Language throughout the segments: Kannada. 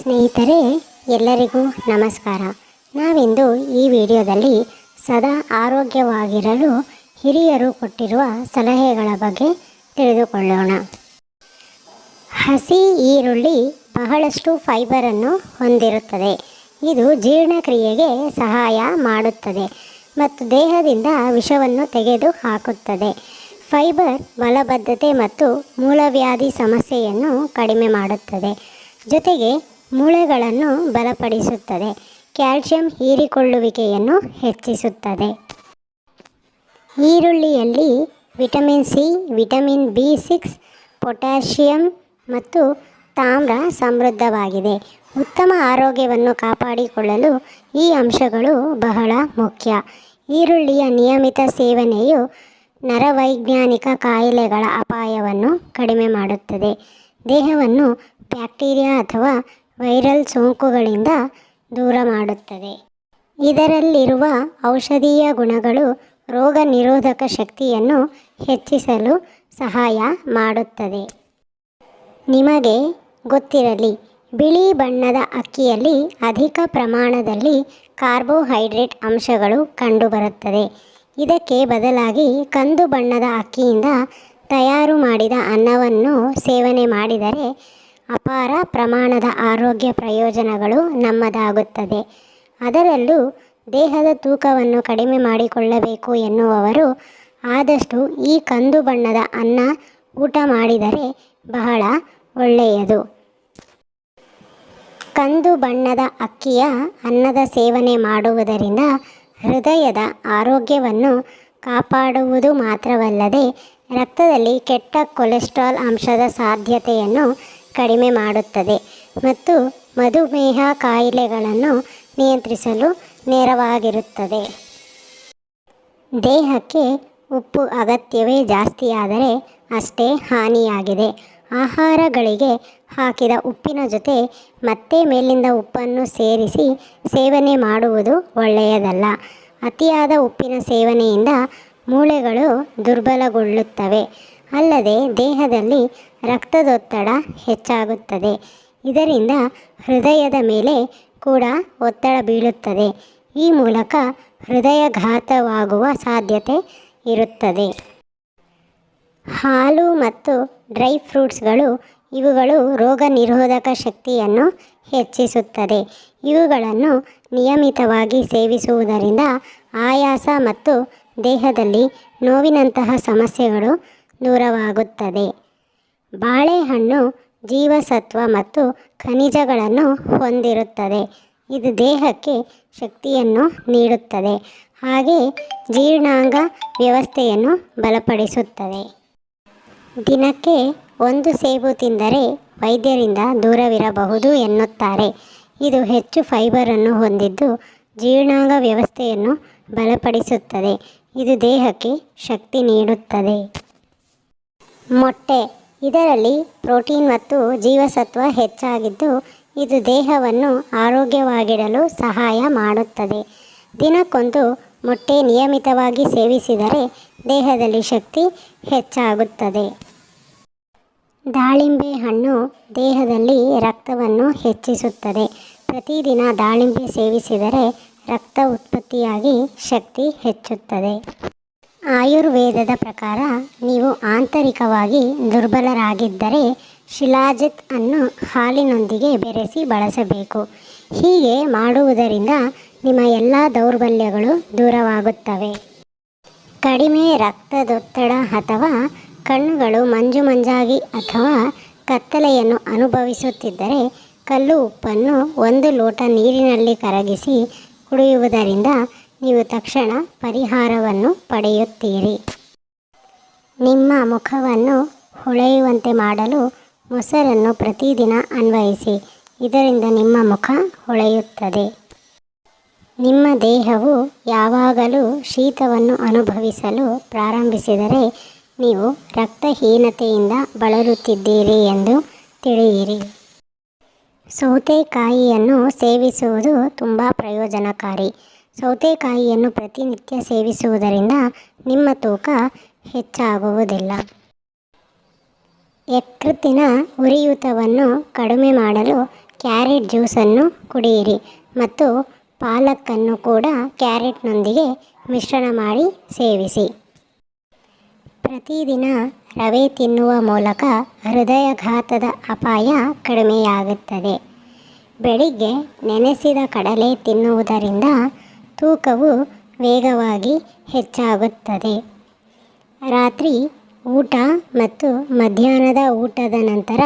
ಸ್ನೇಹಿತರೆ, ಎಲ್ಲರಿಗೂ ನಮಸ್ಕಾರ. ನಾವಿಂದು ಈ ವಿಡಿಯೋದಲ್ಲಿ ಸದಾ ಆರೋಗ್ಯವಾಗಿರಲು ಹಿರಿಯರು ಕೊಟ್ಟಿರುವ ಸಲಹೆಗಳ ಬಗ್ಗೆ ತಿಳಿದುಕೊಳ್ಳೋಣ. ಹಸಿ ಈರುಳ್ಳಿ ಬಹಳಷ್ಟು ಫೈಬರನ್ನು ಹೊಂದಿರುತ್ತದೆ. ಇದು ಜೀರ್ಣಕ್ರಿಯೆಗೆ ಸಹಾಯ ಮಾಡುತ್ತದೆ ಮತ್ತು ದೇಹದಿಂದ ವಿಷವನ್ನು ತೆಗೆದು ಹಾಕುತ್ತದೆ ಫೈಬರ್ ಮಲಬದ್ಧತೆ ಮತ್ತು ಮೂಲವ್ಯಾಧಿ ಸಮಸ್ಯೆಯನ್ನು ಕಡಿಮೆ ಮಾಡುತ್ತದೆ. ಜೊತೆಗೆ ಮೂಳೆಗಳನ್ನು ಬಲಪಡಿಸುತ್ತದೆ. ಕ್ಯಾಲ್ಸಿಯಂ ಹೀರಿಕೊಳ್ಳುವಿಕೆಯನ್ನು ಹೆಚ್ಚಿಸುತ್ತದೆ. ಈರುಳ್ಳಿಯಲ್ಲಿ vitamin C, vitamin B six potassium ಮತ್ತು ತಾಮ್ರ ಸಮೃದ್ಧವಾಗಿದೆ. ಉತ್ತಮ ಆರೋಗ್ಯವನ್ನು ಕಾಪಾಡಿಕೊಳ್ಳಲು ಈ ಅಂಶಗಳು ಬಹಳ ಮುಖ್ಯ. ಈರುಳ್ಳಿಯ ನಿಯಮಿತ ಸೇವನೆಯು ನರವೈಜ್ಞಾನಿಕ ಕಾಯಿಲೆಗಳ ಅಪಾಯವನ್ನು ಕಡಿಮೆ ಮಾಡುತ್ತದೆ. ದೇಹವನ್ನು ಬ್ಯಾಕ್ಟೀರಿಯಾ ಅಥವಾ ವೈರಲ್ ಸೋಂಕುಗಳಿಂದ ದೂರ ಮಾಡುತ್ತದೆ. ಇದರಲ್ಲಿರುವ ಔಷಧೀಯ ಗುಣಗಳು ರೋಗ ನಿರೋಧಕ ಶಕ್ತಿಯನ್ನು ಹೆಚ್ಚಿಸಲು ಸಹಾಯ ಮಾಡುತ್ತದೆ. ನಿಮಗೆ ಗೊತ್ತಿರಲಿ, ಬಿಳಿ ಬಣ್ಣದ ಅಕ್ಕಿಯಲ್ಲಿ ಅಧಿಕ ಪ್ರಮಾಣದಲ್ಲಿ ಕಾರ್ಬೋಹೈಡ್ರೇಟ್ ಅಂಶಗಳು ಕಂಡುಬರುತ್ತದೆ. ಇದಕ್ಕೆ ಬದಲಾಗಿ ಕಂದು ಬಣ್ಣದ ಅಕ್ಕಿಯಿಂದ ತಯಾರು ಮಾಡಿದ ಅನ್ನವನ್ನು ಸೇವನೆ ಮಾಡಿದರೆ ಅಪಾರ ಪ್ರಮಾಣದ ಆರೋಗ್ಯ ಪ್ರಯೋಜನಗಳು ನಮ್ಮದಾಗುತ್ತದೆ. ಅದರಲ್ಲೂ ದೇಹದ ತೂಕವನ್ನು ಕಡಿಮೆ ಮಾಡಿಕೊಳ್ಳಬೇಕು ಎನ್ನುವವರು ಆದಷ್ಟು ಈ ಕಂದು ಬಣ್ಣದ ಅನ್ನ ಊಟ ಮಾಡಿದರೆ ಬಹಳ ಒಳ್ಳೆಯದು. ಕಂದು ಬಣ್ಣದ ಅಕ್ಕಿಯ ಅನ್ನದ ಸೇವನೆ ಮಾಡುವುದರಿಂದ ಹೃದಯದ ಆರೋಗ್ಯವನ್ನು ಕಾಪಾಡುವುದು ಮಾತ್ರವಲ್ಲದೆ ರಕ್ತದಲ್ಲಿ ಕೆಟ್ಟ ಕೊಲೆಸ್ಟ್ರಾಲ್ ಅಂಶದ ಸಾಧ್ಯತೆಯನ್ನು ಕಡಿಮೆ ಮಾಡುತ್ತದೆ ಮತ್ತು ಮಧುಮೇಹ ಕಾಯಿಲೆಗಳನ್ನು ನಿಯಂತ್ರಿಸಲು ನೆರವಾಗಿರುತ್ತದೆ. ದೇಹಕ್ಕೆ ಉಪ್ಪು ಅಗತ್ಯವೇ ಜಾಸ್ತಿಯಾದರೆ ಅಷ್ಟೇ ಹಾನಿಯಾಗಿದೆ. ಆಹಾರಗಳಿಗೆ ಹಾಕಿದ ಉಪ್ಪಿನ ಜೊತೆ ಮತ್ತೆ ಮೇಲಿಂದ ಉಪ್ಪನ್ನು ಸೇರಿಸಿ ಸೇವನೆ ಮಾಡುವುದು ಒಳ್ಳೆಯದಲ್ಲ. ಅತಿಯಾದ ಉಪ್ಪಿನ ಸೇವನೆಯಿಂದ ಮೂಳೆಗಳು ದುರ್ಬಲಗೊಳ್ಳುತ್ತವೆ. ಅಲ್ಲದೆ ದೇಹದಲ್ಲಿ ರಕ್ತದೊತ್ತಡ ಹೆಚ್ಚಾಗುತ್ತದೆ. ಇದರಿಂದ ಹೃದಯದ ಮೇಲೆ ಕೂಡ ಒತ್ತಡ ಬೀಳುತ್ತದೆ. ಈ ಮೂಲಕ ಹೃದಯಘಾತವಾಗುವ ಸಾಧ್ಯತೆ ಇರುತ್ತದೆ. ಹಾಲು ಮತ್ತು ಡ್ರೈ ಫ್ರೂಟ್ಸ್ಗಳು, ಇವುಗಳು ರೋಗ ನಿರೋಧಕ ಶಕ್ತಿಯನ್ನು ಹೆಚ್ಚಿಸುತ್ತದೆ. ಇವುಗಳನ್ನು ನಿಯಮಿತವಾಗಿ ಸೇವಿಸುವುದರಿಂದ ಆಯಾಸ ಮತ್ತು ದೇಹದಲ್ಲಿ ನೋವಿನಂತಹ ಸಮಸ್ಯೆಗಳು ದೂರವಾಗುತ್ತದೆ. ಬಾಳೆಹಣ್ಣು ಜೀವಸತ್ವ ಮತ್ತು ಖನಿಜಗಳನ್ನು ಹೊಂದಿರುತ್ತದೆ. ಇದು ದೇಹಕ್ಕೆ ಶಕ್ತಿಯನ್ನು ನೀಡುತ್ತದೆ. ಹಾಗೆ ಜೀರ್ಣಾಂಗ ವ್ಯವಸ್ಥೆಯನ್ನು ಬಲಪಡಿಸುತ್ತದೆ. ದಿನಕ್ಕೆ ಒಂದು ಸೇಬು ತಿಂದರೆ ವೈದ್ಯರಿಂದ ದೂರವಿರಬಹುದು ಎನ್ನುತ್ತಾರೆ. ಇದು ಹೆಚ್ಚು ಫೈಬರನ್ನು ಹೊಂದಿದ್ದು ಜೀರ್ಣಾಂಗ ವ್ಯವಸ್ಥೆಯನ್ನು ಬಲಪಡಿಸುತ್ತದೆ. ಇದು ದೇಹಕ್ಕೆ ಶಕ್ತಿ ನೀಡುತ್ತದೆ. ಮೊಟ್ಟೆ. ಇದರಲ್ಲಿ ಪ್ರೋಟೀನ್ ಮತ್ತು ಜೀವಸತ್ವ ಹೆಚ್ಚಾಗಿದ್ದು, ಇದು ದೇಹವನ್ನು ಆರೋಗ್ಯವಾಗಿಡಲು ಸಹಾಯ ಮಾಡುತ್ತದೆ. ದಿನಕ್ಕೊಂದು ಮೊಟ್ಟೆ ನಿಯಮಿತವಾಗಿ ಸೇವಿಸಿದರೆ ದೇಹದಲ್ಲಿ ಶಕ್ತಿ ಹೆಚ್ಚಾಗುತ್ತದೆ. ದಾಳಿಂಬೆ ಹಣ್ಣು ದೇಹದಲ್ಲಿ ರಕ್ತವನ್ನು ಹೆಚ್ಚಿಸುತ್ತದೆ. ಪ್ರತಿದಿನ ದಾಳಿಂಬೆ ಸೇವಿಸಿದರೆ ರಕ್ತ ಉತ್ಪತ್ತಿಯಾಗಿ ಶಕ್ತಿ ಹೆಚ್ಚುತ್ತದೆ. ಆಯುರ್ವೇದದ ಪ್ರಕಾರ ನೀವು ಆಂತರಿಕವಾಗಿ ದುರ್ಬಲರಾಗಿದ್ದರೆ ಶಿಲಾಜಿತ್ ಅನ್ನು ಹಾಲಿನೊಂದಿಗೆ ಬೆರೆಸಿ ಬಳಸಬೇಕು. ಹೀಗೆ ಮಾಡುವುದರಿಂದ ನಿಮ್ಮ ಎಲ್ಲ ದೌರ್ಬಲ್ಯಗಳು ದೂರವಾಗುತ್ತವೆ. ಕಡಿಮೆ ರಕ್ತದೊತ್ತಡ ಅಥವಾ ಕಣ್ಣುಗಳು ಮಂಜು ಮಂಜಾಗಿ ಅಥವಾ ಕತ್ತಲೆಯನ್ನು ಅನುಭವಿಸುತ್ತಿದ್ದರೆ ಕಲ್ಲು ಉಪ್ಪನ್ನು ಒಂದು ಲೋಟ ನೀರಿನಲ್ಲಿ ಕರಗಿಸಿ ಕುಡಿಯುವುದರಿಂದ ನೀವು ತಕ್ಷಣ ಪರಿಹಾರವನ್ನು ಪಡೆಯುತ್ತೀರಿ. ನಿಮ್ಮ ಮುಖವನ್ನು ಹೊಳೆಯುವಂತೆ ಮಾಡಲು ಮೊಸರನ್ನು ಪ್ರತಿದಿನ ಅನ್ವಯಿಸಿ. ಇದರಿಂದ ನಿಮ್ಮ ಮುಖ ಹೊಳೆಯುತ್ತದೆ. ನಿಮ್ಮ ದೇಹವು ಯಾವಾಗಲೂ ಶೀತವನ್ನು ಅನುಭವಿಸಲು ಪ್ರಾರಂಭಿಸಿದರೆ ನೀವು ರಕ್ತಹೀನತೆಯಿಂದ ಬಳಲುತ್ತಿದ್ದೀರಿ ಎಂದು ತಿಳಿಯಿರಿ. ಸೌತೆಕಾಯಿಯನ್ನು ಸೇವಿಸುವುದು ತುಂಬ ಪ್ರಯೋಜನಕಾರಿ. ಸೌತೆಕಾಯಿಯನ್ನು ಪ್ರತಿನಿತ್ಯ ಸೇವಿಸುವುದರಿಂದ ನಿಮ್ಮ ತೂಕ ಹೆಚ್ಚಾಗುವುದಿಲ್ಲ. ಯಕೃತ್ತಿನ ಉರಿಯೂತವನ್ನು ಕಡಿಮೆ ಮಾಡಲು ಕ್ಯಾರೆಟ್ ಜ್ಯೂಸನ್ನು ಕುಡಿಯಿರಿ ಮತ್ತು ಪಾಲಕ್ಕನ್ನು ಕೂಡ ಕ್ಯಾರೆಟ್ನೊಂದಿಗೆ ಮಿಶ್ರಣ ಮಾಡಿ ಸೇವಿಸಿ. ಪ್ರತಿದಿನ ರವೆ ತಿನ್ನುವ ಮೂಲಕ ಹೃದಯಘಾತದ ಅಪಾಯ ಕಡಿಮೆಯಾಗುತ್ತದೆ. ಬೆಳಿಗ್ಗೆ ನೆನೆಸಿದ ಕಡಲೆ ತಿನ್ನುವುದರಿಂದ ತೂಕವು ವೇಗವಾಗಿ ಹೆಚ್ಚಾಗುತ್ತದೆ. ರಾತ್ರಿ ಊಟ ಮತ್ತು ಮಧ್ಯಾಹ್ನದ ಊಟದ ನಂತರ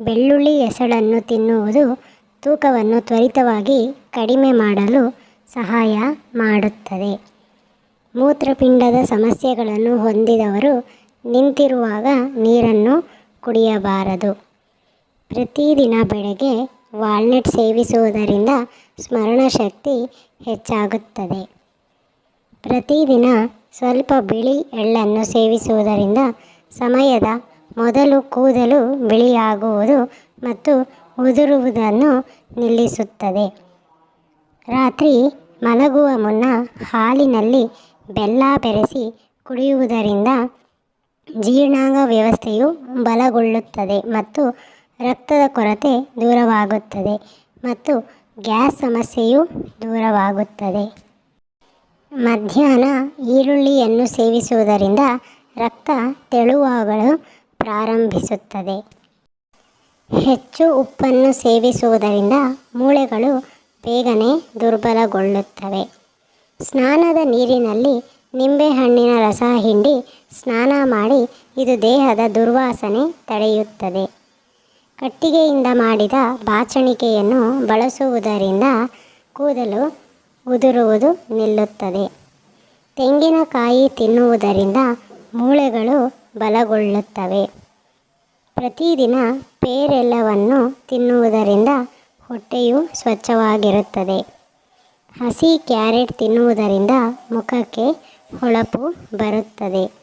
ಬೆಳ್ಳುಳ್ಳಿ ಎಸಳನ್ನು ತಿನ್ನುವುದು ತೂಕವನ್ನು ತ್ವರಿತವಾಗಿ ಕಡಿಮೆ ಮಾಡಲು ಸಹಾಯ ಮಾಡುತ್ತದೆ. ಮೂತ್ರಪಿಂಡದ ಸಮಸ್ಯೆಗಳನ್ನು ಹೊಂದಿದವರು ನಿಂತಿರುವಾಗ ನೀರನ್ನು ಕುಡಿಯಬಾರದು. ಪ್ರತಿದಿನ ಬೆಳಗ್ಗೆ ವಾಲ್ನಟ್ ಸೇವಿಸುವುದರಿಂದ ಸ್ಮರಣಶಕ್ತಿ ಹೆಚ್ಚಾಗುತ್ತದೆ. ಪ್ರತಿದಿನ ಸ್ವಲ್ಪ ಬಿಳಿ ಎಳ್ಳನ್ನು ಸೇವಿಸುವುದರಿಂದ ಸಮಯದ ಮೊದಲು ಕೂದಲು ಬಿಳಿಯಾಗುವುದು ಮತ್ತು ಉದುರುವುದನ್ನು ನಿಲ್ಲಿಸುತ್ತದೆ. ರಾತ್ರಿ ಮಲಗುವ ಮುನ್ನ ಹಾಲಿನಲ್ಲಿ ಬೆಲ್ಲ ಬೆರೆಸಿ ಕುಡಿಯುವುದರಿಂದ ಜೀರ್ಣಾಂಗ ವ್ಯವಸ್ಥೆಯು ಬಲಗೊಳ್ಳುತ್ತದೆ ಮತ್ತು ರಕ್ತದ ಕೊರತೆ ದೂರವಾಗುತ್ತದೆ ಮತ್ತು ಗ್ಯಾಸ್ ಸಮಸ್ಯೆಯು ದೂರವಾಗುತ್ತದೆ. ಮಧ್ಯಾಹ್ನ ಈರುಳ್ಳಿಯನ್ನು ಸೇವಿಸುವುದರಿಂದ ರಕ್ತ ತೆಳುವಾಗಲು ಪ್ರಾರಂಭಿಸುತ್ತದೆ. ಹೆಚ್ಚು ಉಪ್ಪನ್ನು ಸೇವಿಸುವುದರಿಂದ ಮೂಳೆಗಳು ಬೇಗನೆ ದುರ್ಬಲಗೊಳ್ಳುತ್ತವೆ. ಸ್ನಾನದ ನೀರಿನಲ್ಲಿ ನಿಂಬೆಹಣ್ಣಿನ ರಸ ಹಿಂಡಿ ಸ್ನಾನ ಮಾಡಿ ಇದು ದೇಹದ ದುರ್ವಾಸನೆ ತಡೆಯುತ್ತದೆ. ಕಟ್ಟಿಗೆಯಿಂದ ಮಾಡಿದ ಬಾಚಣಿಕೆಯನ್ನು ಬಳಸುವುದರಿಂದ ಕೂದಲು ಉದುರುವುದು ನಿಲ್ಲುತ್ತದೆ. ತೆಂಗಿನಕಾಯಿ ತಿನ್ನುವುದರಿಂದ ಮೂಳೆಗಳು ಬಲಗೊಳ್ಳುತ್ತವೆ. ಪ್ರತಿದಿನ ಪೇರೆಲ್ಲವನ್ನು ತಿನ್ನುವುದರಿಂದ ಹೊಟ್ಟೆಯು ಸ್ವಚ್ಛವಾಗಿರುತ್ತದೆ. ಹಸಿ ಕ್ಯಾರೆಟ್ ತಿನ್ನುವುದರಿಂದ ಮುಖಕ್ಕೆ ಹೊಳಪು ಬರುತ್ತದೆ.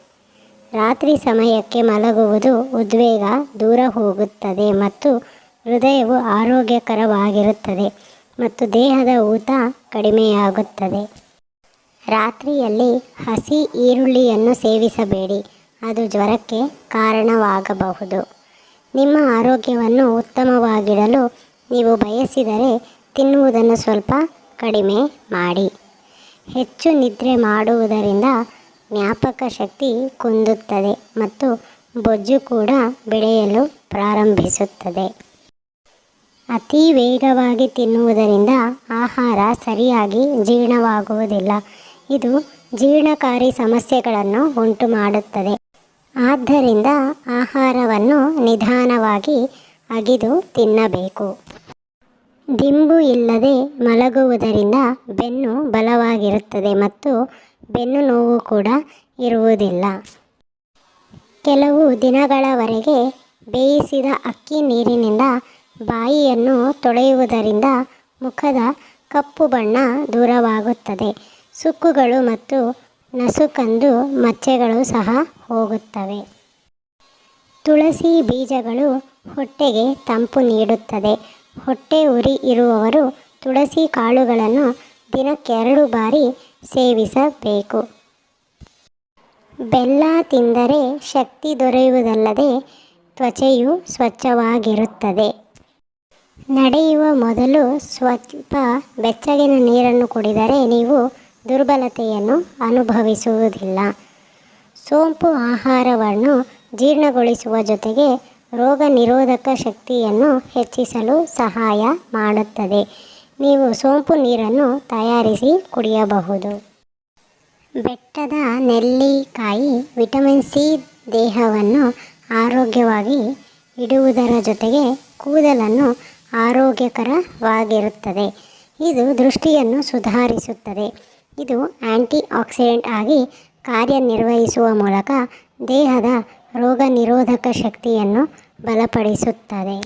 ರಾತ್ರಿ ಸಮಯಕ್ಕೆ ಮಲಗುವುದು ಉದ್ವೇಗ, ದೂರ ಹೋಗುತ್ತದೆ ಮತ್ತು ಹೃದಯವು ಆರೋಗ್ಯಕರವಾಗಿರುತ್ತದೆ ಮತ್ತು ದೇಹದ ಊತ ಕಡಿಮೆಯಾಗುತ್ತದೆ. ರಾತ್ರಿಯಲ್ಲಿ ಹಸಿ ಈರುಳ್ಳಿಯನ್ನು ಸೇವಿಸಬೇಡಿ, ಅದು ಜ್ವರಕ್ಕೆ ಕಾರಣವಾಗಬಹುದು. ನಿಮ್ಮ ಆರೋಗ್ಯವನ್ನು ಉತ್ತಮವಾಗಿಡಲು ನೀವು ಬಯಸಿದರೆ ತಿನ್ನುವುದನ್ನು ಸ್ವಲ್ಪ ಕಡಿಮೆ ಮಾಡಿ. ಹೆಚ್ಚು ನಿದ್ರೆ ಮಾಡುವುದರಿಂದ ಜ್ಞಾಪಕ ಶಕ್ತಿ ಕುಂದುತ್ತದೆ ಮತ್ತು ಬೊಜ್ಜು ಕೂಡ ಬೆಳೆಯಲು ಪ್ರಾರಂಭಿಸುತ್ತದೆ. ಅತಿ ವೇಗವಾಗಿ ತಿನ್ನುವುದರಿಂದ ಆಹಾರ ಸರಿಯಾಗಿ ಜೀರ್ಣವಾಗುವುದಿಲ್ಲ. ಇದು ಜೀರ್ಣಕಾರಿ ಸಮಸ್ಯೆಗಳನ್ನು ಉಂಟು ಮಾಡುತ್ತದೆ ಆದ್ದರಿಂದ ಆಹಾರವನ್ನು ನಿಧಾನವಾಗಿ ಅಗಿದು ತಿನ್ನಬೇಕು. ದಿಂಬು ಇಲ್ಲದೆ ಮಲಗುವುದರಿಂದ ಬೆನ್ನು ಬಲವಾಗಿರುತ್ತದೆ ಮತ್ತು ಬೆನ್ನು ನೋವು ಕೂಡ ಇರುವುದಿಲ್ಲ. ಕೆಲವು ದಿನಗಳವರೆಗೆ ಬೇಯಿಸಿದ ಅಕ್ಕಿ ನೀರಿನಿಂದ ಬಾಯಿಯನ್ನು ತೊಳೆಯುವುದರಿಂದ ಮುಖದ ಕಪ್ಪು ಬಣ್ಣ ದೂರವಾಗುತ್ತದೆ. ಸುಕ್ಕುಗಳು ಮತ್ತು ನಸುಕಂದು ಮಚ್ಚೆಗಳು ಸಹ ಹೋಗುತ್ತವೆ. ತುಳಸಿ ಬೀಜಗಳು ಹೊಟ್ಟೆಗೆ ತಂಪು ನೀಡುತ್ತದೆ. ಹೊಟ್ಟೆ ಉರಿ ಇರುವವರು ತುಳಸಿ ಕಾಳುಗಳನ್ನು ದಿನಕ್ಕೆರಡು ಬಾರಿ ಸೇವಿಸಬೇಕು. ಬೆಲ್ಲ ತಿಂದರೆ ಶಕ್ತಿ ದೊರೆಯುವುದಲ್ಲದೆ ತ್ವಚೆಯು ಸ್ವಚ್ಛವಾಗಿರುತ್ತದೆ. ನಡೆಯುವ ಮೊದಲು ಸ್ವಲ್ಪ ಬೆಚ್ಚಗಿನ ನೀರನ್ನು ಕುಡಿದರೆ ನೀವು ದುರ್ಬಲತೆಯನ್ನು ಅನುಭವಿಸುವುದಿಲ್ಲ. ಸೋಂಪು ಆಹಾರವನ್ನು ಜೀರ್ಣಗೊಳಿಸುವ ಜೊತೆಗೆ ರೋಗ ನಿರೋಧಕ ಶಕ್ತಿಯನ್ನು ಹೆಚ್ಚಿಸಲು ಸಹಾಯ ಮಾಡುತ್ತದೆ. ನೀವು ಸೋಂಪು ನೀರನ್ನು ತಯಾರಿಸಿ ಕುಡಿಯಬಹುದು. ಬೆಟ್ಟದ ನೆಲ್ಲಿಕಾಯಿ ವಿಟಮಿನ್ ಸಿ ದೇಹವನ್ನು ಆರೋಗ್ಯವಾಗಿ ಇಡುವುದರ ಜೊತೆಗೆ ಕೂದಲನ್ನು ಆರೋಗ್ಯಕರವಾಗಿರುತ್ತದೆ. ಇದು ದೃಷ್ಟಿಯನ್ನು ಸುಧಾರಿಸುತ್ತದೆ. ಇದು ಆ್ಯಂಟಿ ಆಕ್ಸಿಡೆಂಟ್ ಆಗಿ ಕಾರ್ಯನಿರ್ವಹಿಸುವ ಮೂಲಕ ದೇಹದ ರೋಗ ನಿರೋಧಕ ಶಕ್ತಿಯನ್ನು ಬಲಪಡಿಸುತ್ತದೆ.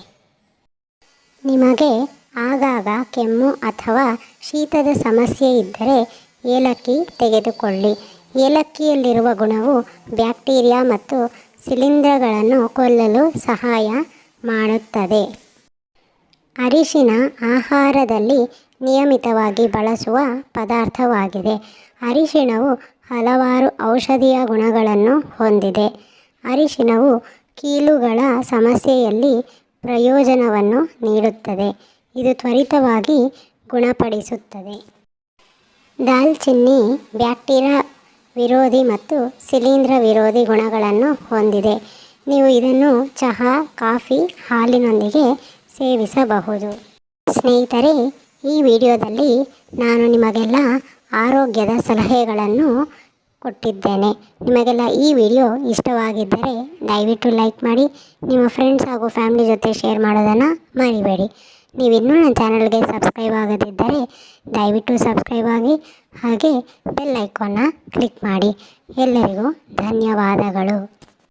ನಿಮಗೆ ಆಗಾಗ ಕೆಮ್ಮು ಅಥವಾ ಶೀತದ ಸಮಸ್ಯೆ ಇದ್ದರೆ ಏಲಕ್ಕಿ ತೆಗೆದುಕೊಳ್ಳಿ. ಏಲಕ್ಕಿಯಲ್ಲಿರುವ ಗುಣವು ಬ್ಯಾಕ್ಟೀರಿಯಾ ಮತ್ತು ಶಿಲೀಂಧ್ರಗಳನ್ನು ಕೊಲ್ಲಲು ಸಹಾಯ ಮಾಡುತ್ತದೆ. ಅರಿಶಿನ ಆಹಾರದಲ್ಲಿ ನಿಯಮಿತವಾಗಿ ಬಳಸುವ ಪದಾರ್ಥವಾಗಿದೆ. ಅರಿಶಿಣವು ಹಲವಾರು ಔಷಧೀಯ ಗುಣಗಳನ್ನು ಹೊಂದಿದೆ. ಅರಿಶಿಣವು ಕೀಲುಗಳ ಸಮಸ್ಯೆಯಲ್ಲಿ ಪ್ರಯೋಜನವನ್ನು ನೀಡುತ್ತದೆ. ಇದು ತ್ವರಿತವಾಗಿ ಗುಣಪಡಿಸುತ್ತದೆ. ದಾಲ್ಚಿನ್ನಿ ಬ್ಯಾಕ್ಟೀರಿಯಾ ವಿರೋಧಿ ಮತ್ತು ಶಿಲೀಂಧ್ರ ವಿರೋಧಿ ಗುಣಗಳನ್ನು ಹೊಂದಿದೆ. ನೀವು ಇದನ್ನು ಚಹಾ, ಕಾಫಿ, ಹಾಲಿನೊಂದಿಗೆ ಸೇವಿಸಬಹುದು. ಸ್ನೇಹಿತರೆ, ಈ ವಿಡಿಯೋದಲ್ಲಿ ನಾನು ನಿಮಗೆಲ್ಲ ಆರೋಗ್ಯದ ಸಲಹೆಗಳನ್ನು ಕೊಟ್ಟಿದ್ದೇನೆ. ನಿಮಗೆಲ್ಲ ಈ ವಿಡಿಯೋ ಇಷ್ಟವಾಗಿದ್ದರೆ ದಯವಿಟ್ಟು ಲೈಕ್ ಮಾಡಿ, ನಿಮ್ಮ ಫ್ರೆಂಡ್ಸ್ ಹಾಗೂ ಫ್ಯಾಮಿಲಿ ಜೊತೆ ಶೇರ್ ಮಾಡೋದನ್ನು ಮರಿಬೇಡಿ. ನೀವಿನ್ನೂ ನನ್ನ ಚಾನಲ್ಗೆ ಸಬ್ಸ್ಕ್ರೈಬ್ ಆಗದಿದ್ದರೆ ದಯವಿಟ್ಟು ಸಬ್ಸ್ಕ್ರೈಬ್ ಆಗಿ ಹಾಗೆ ಬೆಲ್ ಐಕಾನ್ನ ಕ್ಲಿಕ್ ಮಾಡಿ. ಎಲ್ಲರಿಗೂ ಧನ್ಯವಾದಗಳು.